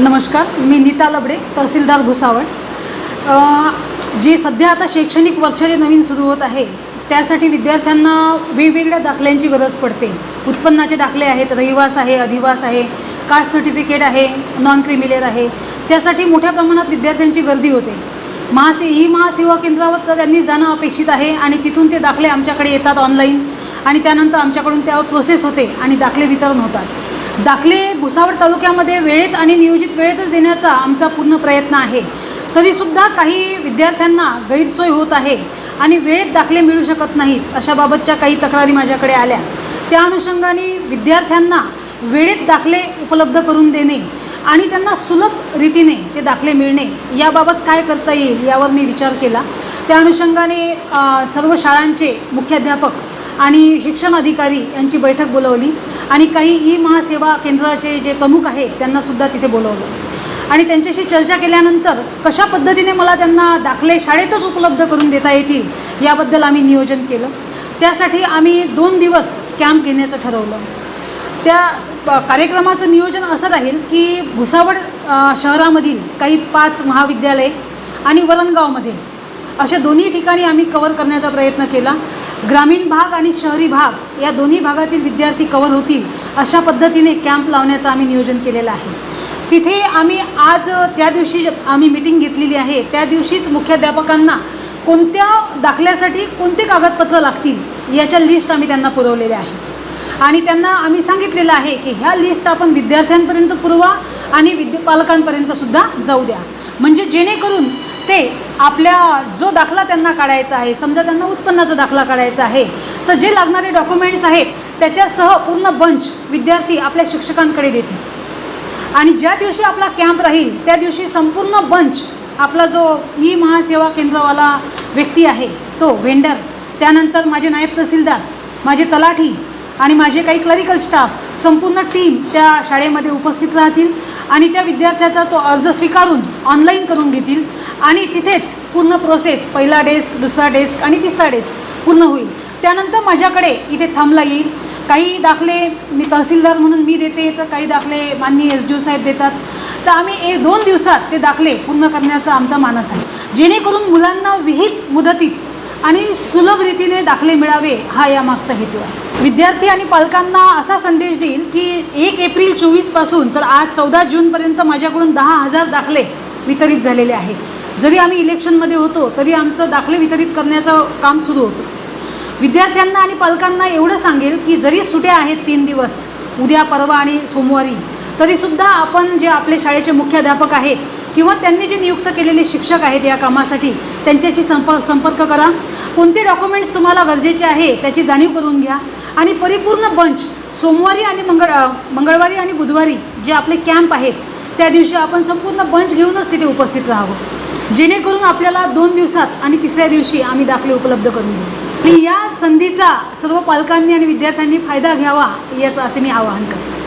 नमस्कार मी नीता लबडे तहसीलदार भुसावळ. जे सध्या आता शैक्षणिक वर्ष जे नवीन सुरू होत आहे त्यासाठी विद्यार्थ्यांना वेगवेगळ्या दाखल्यांची गरज पडते. उत्पन्नाचे दाखले आहेत रहिवास आहे अधिवास आहे कास्ट सर्टिफिकेट आहे नॉन क्रिमिलेअर आहे. त्यासाठी मोठ्या प्रमाणात विद्यार्थ्यांची गर्दी होते. महासे ई महासेवा केंद्रावर तर त्यांनी जाणं अपेक्षित आहे आणि तिथून ते दाखले आमच्याकडे येतात ऑनलाईन आणि त्यानंतर आमच्याकडून त्यावर प्रोसेस होते आणि दाखले वितरण होतात. दाखले भुसावळ तालुक्यामध्ये वेळेत आणि नियोजित वेळेतच देण्याचा आमचा पूर्ण प्रयत्न आहे. तरीसुद्धा काही विद्यार्थ्यांना गैरसोय होत आहे आणि वेळेत दाखले मिळू शकत नाहीत अशाबाबतच्या काही तक्रारी माझ्याकडे आल्या. त्या अनुषंगाने विद्यार्थ्यांना वेळेत दाखले उपलब्ध करून देणे आणि त्यांना सुलभ रीतीने ते दाखले मिळणे याबाबत काय करता येईल यावर मी विचार केला. त्या अनुषंगाने सर्व शाळांचे मुख्याध्यापक आणि शिक्षण अधिकारी यांची बैठक बोलवली आणि काही ई महासेवा केंद्राचे जे प्रमुख आहेत त्यांनासुद्धा तिथे बोलवलं. आणि त्यांच्याशी चर्चा केल्यानंतर कशा पद्धतीने मला त्यांना दाखले शाळेतच उपलब्ध करून देता येतील याबद्दल आम्ही नियोजन केलं. त्यासाठी आम्ही दोन दिवस कॅम्प घेण्याचं ठरवलं. त्या प- कार्यक्रमाचं नियोजन असं राहील की भुसावळ शहरामधील काही पाच महाविद्यालय आणि वरणगावमध्ये अशा दोन्ही ठिकाणी आम्ही कवर करण्याचा प्रयत्न केला ग्रामीण भाग आणि शहरी भाग या दोन्ही भागातील विद्यार्थी कवर होतील अशा पद्धतीने कॅम्प लावण्याचं आम्ही नियोजन केलेलं आहे. तिथे आम्ही आज त्या दिवशी आम्ही मिटिंग घेतलेली आहे. त्या दिवशीच मुख्याध्यापकांना कोणत्या दाखल्यासाठी कोणते कागदपत्र लागतील याच्या लिस्ट आम्ही त्यांना पुरवलेल्या आहेत. आणि त्यांना आम्ही सांगितलेलं आहे की ह्या लिस्ट आपण विद्यार्थ्यांपर्यंत पुरवा आणि विद्या पालकांपर्यंतसुद्धा जाऊ द्या. म्हणजे जेणेकरून ते आपल्या जो दाखला त्यांना काढायचा आहे समजा त्यांना उत्पन्नाचा दाखला काढायचा आहे तर जे लागणारे डॉक्युमेंट्स आहेत त्याच्यासह पूर्ण बंच विद्यार्थी आपल्या शिक्षकांकडे देतील. आणि ज्या दिवशी आपला कॅम्प राहील त्या दिवशी संपूर्ण बंच आपला जो ई महासेवा केंद्रवाला व्यक्ती आहे तो व्हेंडर त्यानंतर माझे नायब तहसीलदार माझे तलाठी आणि माझे काही क्लरिकल स्टाफ संपूर्ण टीम त्या शाळेमध्ये उपस्थित राहतील आणि त्या विद्यार्थ्याचा तो अर्ज स्वीकारून ऑनलाईन करून घेतील. आणि तिथेच पूर्ण प्रोसेस पहिला डेस्क दुसरा डेस्क आणि तिसरा डेस्क पूर्ण होईल. त्यानंतर माझ्याकडे इथे थांबला येईल. काही दाखले मी तहसीलदार म्हणून मी देते तर काही दाखले माननीय एस डी ओ साहेब देतात. तर आम्ही एक दोन दिवसात ते दाखले पूर्ण करण्याचा आमचा मानस आहे. जेणेकरून मुलांना विहित मुदतीत आणि सुलभ रीतीने दाखले मिळावे हा यामागचा हेतू आहे. विद्यार्थी आणि पालकांना असा संदेश देईल की एक एप्रिल चोवीसपासून तर आज चौदा जूनपर्यंत माझ्याकडून दहा हजार दाखले वितरित झालेले आहेत. जरी आम्ही इलेक्शनमध्ये होतो तरी आमचं दाखले वितरित करण्याचं काम सुरू होतं. विद्यार्थ्यांना आणि पालकांना एवढं सांगेल की जरी सुट्या आहेत तीन दिवस उद्या परवा आणि सोमवारी तरीसुद्धा आपण जे आपले शाळेचे मुख्याध्यापक आहेत किंवा त्यांनी जे नियुक्त केलेले शिक्षक आहेत या कामासाठी त्यांच्याशी संपर्क संपर्क करा. कोणते डॉक्युमेंट्स तुम्हाला गरजेचे आहे त्याची जाणीव करून घ्या. आणि परिपूर्ण बंच सोमवारी आणि मंगळ मंगळवारी आणि बुधवारी जे आपले कॅम्प आहेत त्या दिवशी आपण संपूर्ण बंच घेऊनच तिथे उपस्थित राहावं. जेणेकरून आपल्याला दोन दिवसात आणि तिसऱ्या दिवशी आम्ही दाखले उपलब्ध करून देऊ. आणि या संधीचा सर्व पालकांनी आणि विद्यार्थ्यांनी फायदा घ्यावा याचं असे मी आवाहन करतो.